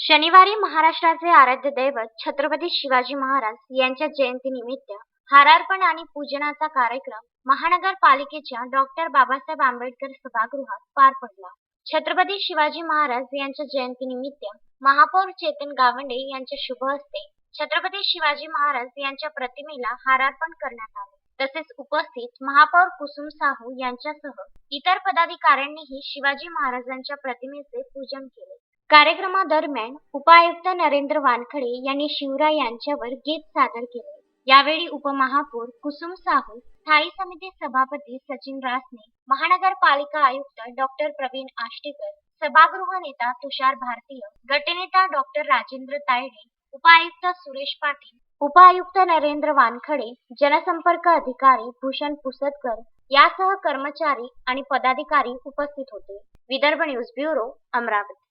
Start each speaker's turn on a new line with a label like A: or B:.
A: शनिवारी महाराष्ट्राचे आराध्य दैवत छत्रपती शिवाजी महाराज यांच्या जयंतीनिमित्त हारार्पण आणि पूजनाचा कार्यक्रम महानगरपालिकेच्या डॉक्टर बाबासाहेब आंबेडकर सभागृहात पार पडला. छत्रपती शिवाजी महाराज यांच्या जयंतीनिमित्त महापौर चेतन गावंडे यांच्या शुभ हस्ते छत्रपती शिवाजी महाराज यांच्या प्रतिमेला हारार्पण करण्यात आले. तसेच उपस्थित महापौर कुसुम साहू यांच्यासह इतर पदाधिकाऱ्यांनीही शिवाजी महाराजांच्या प्रतिमेचे पूजन केले. कार्यक्रमादरम्यान उपायुक्त नरेंद्र वानखडे यांनी शिवराय यांच्यावर गीत सादर केले. यावेळी उपमहापौर कुसुम साहू, स्थायी समिती सभापती सचिन रासने, महानगरपालिका आयुक्त डॉक्टर प्रवीण आष्टेकर, सभागृह नेता तुषार भारतीय, गटनेता डॉक्टर राजेंद्र तायडे, उपायुक्त सुरेश पाटील, उपायुक्त नरेंद्र वानखडे, जनसंपर्क अधिकारी भूषण पुसदकर यासह कर्मचारी आणि पदाधिकारी उपस्थित होते. Vidarbha news bureau, Amravati